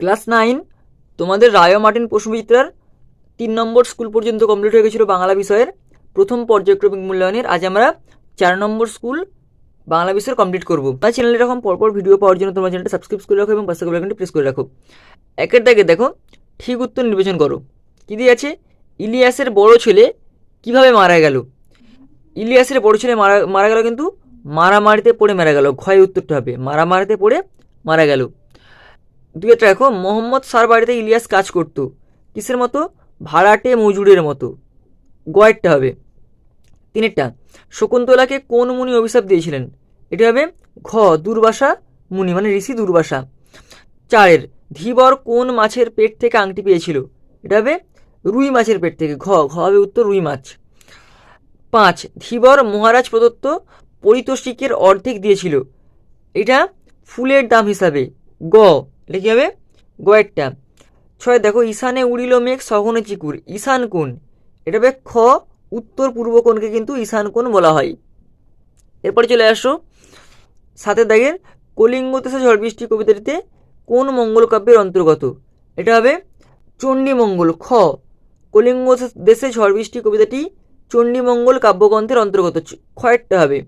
Class nine, তোমাদের রায় Martin প্রশ্নবিচিত্রার তিন নম্বর school পর্যন্ত কমপ্লিট হয়ে গেছিল বাংলা বিষয়ের প্রথম পর্যায়ক্রমিক মূল্যায়নের। আজ আমরা চার নম্বর স্কুল বাংলা বিষয়ের কমপ্লিট করব। তাই চ্যানেলে এরকম পরপর ভিডিও পাওয়ার জন্য তোমার চ্যানেলটা সাবস্ক্রাইব করে রাখো এবং পাশে বেলাইকনটি প্রেস করে রাখো। একের দাগে দেখো, ঠিক উত্তর নির্বাচন করো। কী দিয়ে আছে? ইলিয়াসের বড় ছেলে কীভাবে মারা গেল? ইলিয়াসের বড় ছেলে মারা মারা গেল কিন্তু মারামারিতে পড়ে মারা গেল। ক্ষয় উত্তরটা হবে, মারামারিতে পড়ে মারা গেল। একটা দেখো, মোহাম্মদ স্যার বাড়িতে ইলিয়াস কাজ করত। কিসের মতো? ভাড়াটে মজুরের মতো। গয়েরটা হবে। তিনেরটা, শকুন্তলাকে কোন মুনি অভিশাপ দিয়েছিলেন? এটা হবে ঘ, দুর্বাসা মুনি মানে ঋষি দুর্বাসা। চারের, ধীবর কোন মাছের পেট থেকে আংটি পেয়েছিল? এটা হবে রুই মাছের পেট থেকে, ঘ ঘ হবে উত্তর রুই মাছ। পাঁচ, ধীবর মহারাজ প্রদত্ত পরিতোষিকের অর্ধেক দিয়েছিল। এটা ফুলের দাম হিসাবে। গ এটা কী হবে গয়েরটা ছয়, দেখো, ঈশানে উড়িল মেঘ, সঘনে চিকুর। ঈশান কোণ? এটা হবে খ, উত্তর পূর্ব কোণকে কিন্তু ঈশান কোণ বলা হয়। এরপরে চলে আসো। সাথে দাগের, কলিঙ্গ দেশে ঝড় বৃষ্টি কবিতাটিতে কোন মঙ্গল কাব্যের অন্তর্গত? এটা হবে চণ্ডীমঙ্গল, খ। কলিঙ্গ দেশে ঝড় বৃষ্টি কবিতাটি চণ্ডীমঙ্গল কাব্যগ্রন্থের অন্তর্গত। খয়েরটা হবে।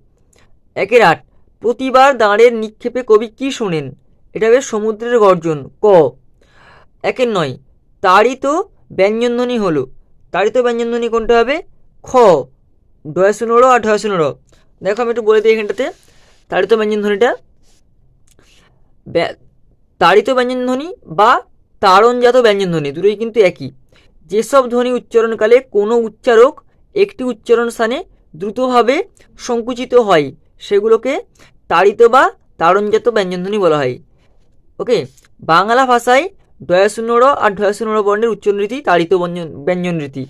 একের আট, প্রতিবার দাঁড়ের নিক্ষেপে কবি কি শোনেন? এটা হবে সমুদ্রের গর্জন। ক। একের নয়। তাড়িত ব্যঞ্জনধ্বনি হলো। তাড়িত ব্যঞ্জনধ্বনি কোনটা হবে? খ। ডয়সুনোড়ো আর ঢয়সুনোড়ো দেখো আমি একটু বলে দিই এখানটাতে। তাড়িত ব্যঞ্জনধ্বনিটা। ব্যা- তাড়িত ব্যঞ্জনধ্বনি বা তাড়নজাত ব্যঞ্জনধ্বনি, দুটোই কিন্তু একই। যেসব ধ্বনি উচ্চারণকালে কোনো উচ্চারক একটি উচ্চারণ স্থানে দ্রুতভাবে সংকুচিত হয়, সেগুলোকে তাড়িত বা তাড়নজাত ব্যঞ্জনধ্বনি বলা হয়। ওকে বাংলা ভাষায় ডয়াশূন্যর আর ঢয়াশূন্যর বর্ণের উচ্চারণ রীতি তাড়িত ব্যঞ্জন রীতি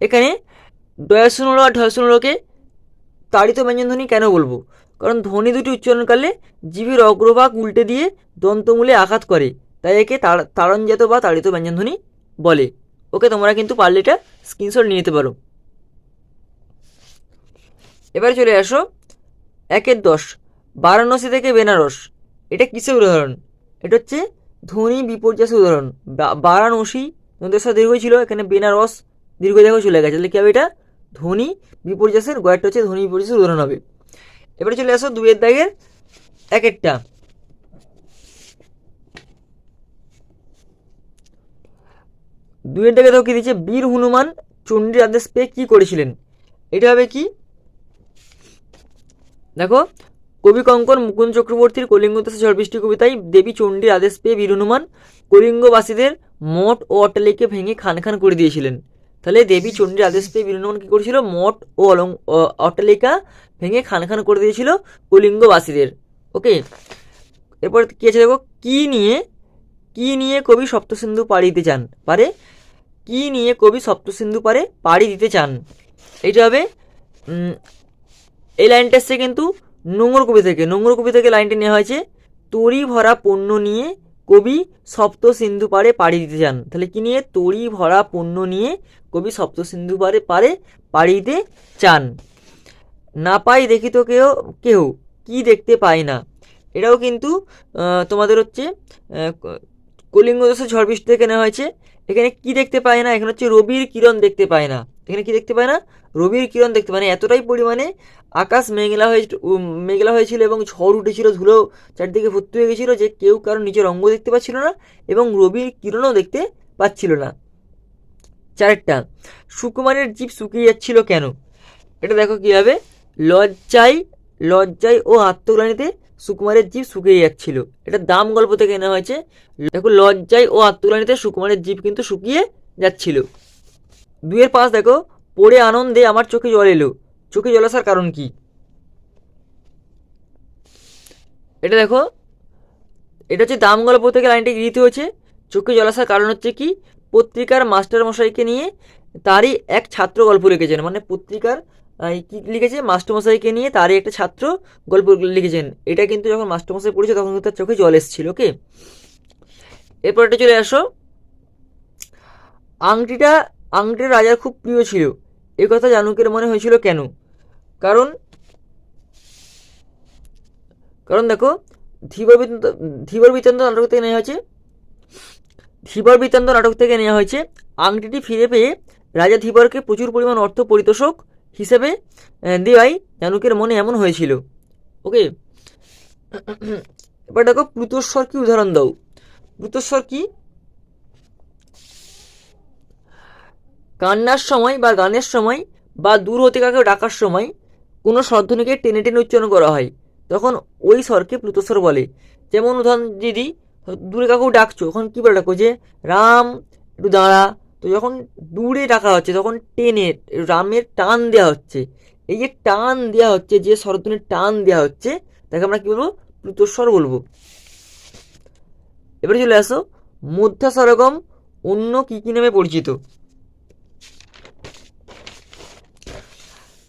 এখানে ডয়াশূন্যর আর ঢয়াশূন্যরকে তাড়িত ব্যঞ্জনধ্বনি কেন বলব? কারণ ধ্বনি দুটি উচ্চারণকালে জীবের অগ্রভাগ উল্টে দিয়ে দন্তমূলে আঘাত করে, তাই একে তাড়- তাড়নজাত বা তাড়িত ব্যঞ্জনধ্বনি বলে। ওকে তোমরা কিন্তু পারলে এটা স্ক্রিনশট নিয়ে নিতে পারো। এবারে চলে আসো একের দশ, বারাণসী থেকে বেনারস। এটা কিসের উদাহরণ? এটা হচ্ছে ধ্বনি বিপর্যাসের উদাহরণ। বারাণসী সাথে দীর্ঘ ছিল, এখানে বেনারস দীর্ঘ দেখো চলে গেছে। তাহলে কী হবে এটা? ধ্বনি বিপর্যাসের গয়েরটা হচ্ছে ধ্বনি বিপর্যাসের উদাহরণ হবে। এবারে চলে আসো দুয়ের দাগের এক একটা দুয়ের দাগে দেখো কি দিচ্ছে বীর হনুমান চণ্ডীর আদেশ পেয়ে কী করেছিলেন? এটা হবে কি? দেখো কবি কঙ্কন, মুকুন্দ চক্রবর্তীর কলিঙ্গ দেশে ঝড় বৃষ্টি কবিতায় দেবী চণ্ডীর আদেশ পেয়ে বীর হনুমান কলিঙ্গবাসীদের মঠ ও অট্টালিকে ভেঙে খান খান করে দিয়েছিলেন। তাহলে দেবী চণ্ডীর আদেশ পেয়ে বীর হনুমান কী করেছিল? মঠ ও অলং অট্টালিকা ভেঙে খান খান করে দিয়েছিল কলিঙ্গবাসীদের। ওকে? এরপর কী আছে দেখো? কী নিয়ে কী নিয়ে কবি সপ্তসিন্ধু পাড়ি দিতে চান? পারে? কী নিয়ে কবি সপ্তসিন্ধু পারে পাড়ি দিতে চান? এটা হবে এই লাইনটা এসছে কিন্তু নোংর কবি থেকে নোংর কবি থেকে লাইনটি নেওয়া হয়েছে তরি ভরা পণ্য নিয়ে কবি সপ্ত সিন্ধু পারে পাড়ি দিতে চান। তাহলে কি নিয়ে? তরি ভরা পণ্য নিয়ে কবি সপ্ত সিন্ধু পারে পারে পাড়ি দিতে চান। না পাই দেখি তো কেউ কেউ কি দেখতে পায় না। এটাও কিন্তু তোমাদের হচ্ছে আহ, কলিঙ্গ দেশের ঝড় বৃষ্টি থেকে নেওয়া হয়েছে। এখানে কি দেখতে পায় না? এখানে হচ্ছে রবির কিরণ দেখতে পায় না। এখানে কি দেখতে পায় না? রবির কিরণ দেখতে পায় না। এতটাই পরিমাণে আকাশ মেঘলা হয়ে মেঘলা হয়েছিল এবং ঝড় উঠেছিল, ধুলো চারদিকে ভর্তি হয়ে গেছিল যে কেউ কারও নিজের অঙ্গ দেখতে পাচ্ছিল না এবং রবির কিরণও দেখতে পাচ্ছিল না। চারেরটা, সুকুমারের জীব শুকিয়ে যাচ্ছিল কেন? এটা দেখো কী হবে লজ্জায় লজ্জায় ও আত্মগ্লানিতে সুকুমারের জীব শুকিয়ে যাচ্ছিল। এটা দাম গল্প থেকে নেওয়া হয়েছে। দেখো, লজ্জায় ও আত্মগ্লানিতে সুকুমারের জীব কিন্তু শুকিয়ে যাচ্ছিল। দুইয়ের পাঁচ দেখো, পড়ে আনন্দে আমার চোখে জল এলো। চোখে জল আসার কারণ কি? এটা দেখো, এটা হচ্ছে দাম গল্প থেকে লাইনটি গৃহীত হয়েছে। চোখে জল আসার কারণ হচ্ছে কি? পত্রিকার মাস্টার মশাইকে নিয়ে তারই এক ছাত্র গল্প লিখেছেন। মানে পত্রিকার কি লিখেছে? মাস্টারমশাইকে নিয়ে তারই একটা ছাত্র গল্প লিখেছেন। এটা কিন্তু যখন মাস্টারমশাই পড়েছে, তখন তার চোখে জল এসেছিল, ওকে? এরপর এটা চলে আসো। আংটিটা আংটিটা রাজার খুব প্রিয় ছিল। কথা জানুকের মনে হয়েছিল কেন? কারণ কারণ দেখো, ধীবর ধীবর বৃত্তান্ত নাটক থেকে নেওয়া হয়েছে, ধীবর বৃত্তান্ত নাটক থেকে নেওয়া হয়েছে, আংটিটি ফিরে পেয়ে রাজা ধীবরকে প্রচুর পরিমাণ অর্থ পরিতোষক হিসেবে দেওয়াই জানুকের মনে এমন হয়েছিল। ওকে? এবার দেখো প্লুতস্বর কি উদাহরণ দাও। প্লুতস্বর কি? কান্নার সময় বা গানের সময় বা দূর হতে কাউকে ডাকার সময় কোনো স্বরধ্বনিকে টেনে টেনে উচ্চারণ করা হয়। তখন ওই স্বরকে প্লুতস্বর বলে। যেমন উদাহরণ দিদি, দূরে কাউকে ডাকছো, তখন কী বলে ডাকো? যে, রাম, একটু দাঁড়া। তো যখন দূরে ডাকা হচ্ছে, তখন টেনে, রামের টান দেওয়া হচ্ছে। এই যে টান দেওয়া হচ্ছে, যে স্বরধ্বনির টান দেওয়া হচ্ছে, তাকে আমরা কী বলব? প্লুতস্বর বলব। এবারে চলে আসো। মধ্যা স্বরগম অন্য কী কী নামে পরিচিত?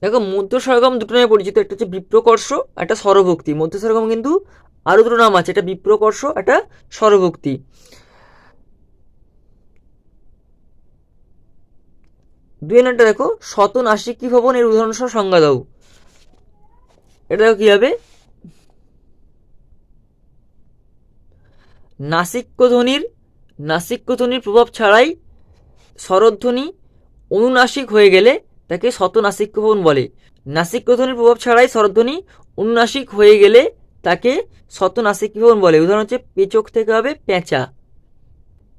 দেখো মধ্য স্বরগম দুটো নামে পরিচিত, একটা হচ্ছে বিপ্রকর্ষ একটা স্বরভক্তি মধ্য স্বরগম কিন্তু আরও দুটো নাম আছে, একটা বিপ্রকর্ষ একটা স্বরভক্তি দুই নামটা দেখো শত নাসিকী ভবন এর উদাহরণ সহ সংজ্ঞা দাও। এটা দেখো কী হবে? নাসিক্য ধ্বনির নাসিক্য ধ্বনির প্রভাব ছাড়াই স্বরধ্বনি অনুনাসিক হয়ে গেলে তাকে শতনাসিক্য ভবন বলে। নাসিক্য ধ্বনির প্রভাব ছাড়াই স্বরধ্বনি অনুনাসিক হয়ে গেলে তাকে শতনাসিক ভবন বলে। উদাহরণ হচ্ছে, পেচক থেকে হবে পেঁচা।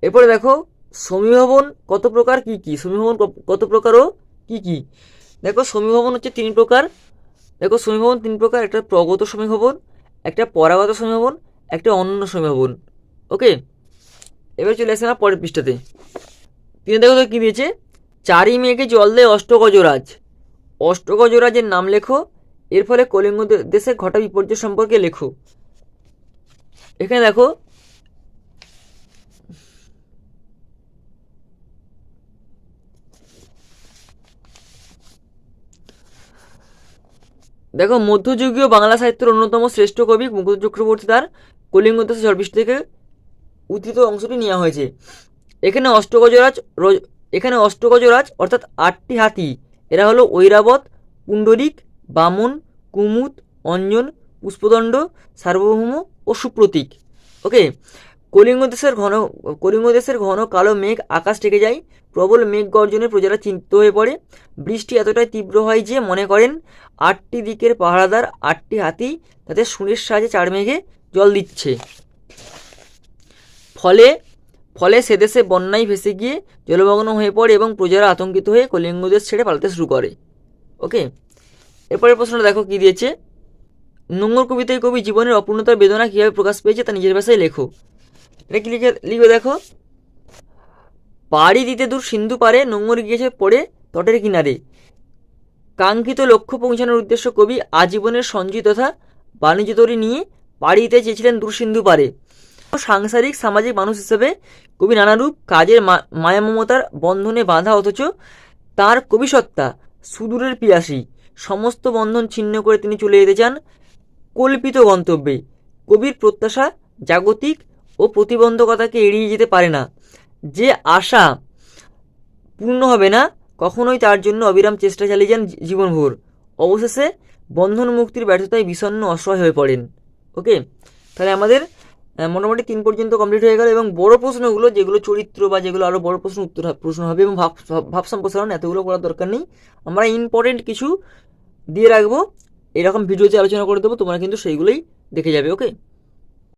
এরপরে দেখো সমীভবন কত প্রকার, কি কি? সমীভবন কত প্রকার ও কি কি? দেখো সমীভবন হচ্ছে তিন প্রকার। দেখো সমীভবন তিন প্রকার, একটা প্রগত সমীভবন একটা পরাগত সমীভবন একটা অনন্য সমীভবন ওকে? এবার চলে আসে না পরের পৃষ্ঠাতে। তিনি দেখো তো কী দিয়েছে? চারি মেঘে জল দেয় অষ্টগজরাজ। অষ্টগজরাজের নাম লেখো, এর ফলে কলিঙ্গ দেশে ঘটা বিপর্যয় সম্পর্কে লেখো। এখানে দেখো দেখো মধ্যযুগীয় বাংলা সাহিত্যের অন্যতম শ্রেষ্ঠ কবি মুকুন্দ চক্রবর্তী তার কলিঙ্গ দেশে জলপৃষ্ঠ থেকে উদ্ধৃত অংশটি নেওয়া হয়েছে। এখানে অষ্টগজরাজ এখানে অষ্টগজরাজ, অর্থাৎ আটটি হাতি। এরা হলো ঐরাবত, পুণ্ডরিক, বামন, কুমুদ, অঞ্জন, পুষ্পদণ্ড, সার্বভৌম ও সুপ্রতীক। ওকে কলিঙ্গ দেশের ঘন, কলিঙ্গ দেশের ঘন কালো মেঘ আকাশ ঢেকে যায়। প্রবল মেঘ গর্জনে প্রজারা চিন্তিত হয়ে পড়ে। বৃষ্টি এতটাই তীব্র হয় যে মনে করেন আটটি দিকের পাহারাদার, আটটি হাতি তাদের সুরের সাহায্যে চার মেঘে জল দিচ্ছে। ফলে ফলে সে দেশে বন্যায় ভেসে গিয়ে জলমগ্ন হয়ে পড়ে এবং প্রজারা আতঙ্কিত হয়ে কলিঙ্গ দেশ ছেড়ে পালাতে শুরু করে। ওকে? এরপরের প্রশ্নটা দেখো কী দিয়েছে? নোংর কবিতায় কবি জীবনের অপূর্ণতার বেদনা কীভাবে প্রকাশ পেয়েছে তা নিজের ভাষায় লেখো। এটা কি লিখে লিখবে দেখো। পাড়ি দিতে দূর সিন্ধু পারে নোংর গিয়েছে পড়ে তটের কিনারে। কাঙ্ক্ষিত লক্ষ্য পৌঁছানোর উদ্দেশ্য কবি আজীবনের সঞ্চয় তথা বাণিজ্য তরি নিয়ে পাড়ি দিতে চেয়েছিলেন দূর সিন্ধু পারে সাংসারিক, সামাজিক মানুষ হিসেবে কবি নানারূপ কাজের মায়া মমতার বন্ধনে বাঁধা অথচ তার কবিসত্তা, সুদূরের পিয়াসী, সমস্ত বন্ধন ছিন্ন করে তিনি চলে যেতে চান কল্পিত গন্তব্যে। কবির প্রত্যাশা জাগতিক ও প্রতিবন্ধকতাকে এড়িয়ে যেতে পারে না। যে আশা পূর্ণ হবে না, কখনোই তার জন্য অবিরাম চেষ্টা চালিয়ে যান জীবনভর। অবশেষে বন্ধন মুক্তির ব্যর্থতায় বিষণ্ণ, অসহায় হয়ে পড়েন। ওকে? তাহলে আমাদের মোটামুটি তিন পর্যন্ত কমপ্লিট হয়ে গেল এবং বড় প্রশ্নগুলো, যেগুলো চরিত্র বা যেগুলো আরও বড় প্রশ্ন উত্তর প্রশ্ন হবে এবং ভাব- ভাব সম্প্রসারণ, এতগুলো করার দরকার নেই। আমরা ইম্পর্টেন্ট কিছু দিয়ে রাখব। এরকম ভিডিওতে আলোচনা করে দেবো, তোমরা কিন্তু সেইগুলোই দেখে যাবে ওকে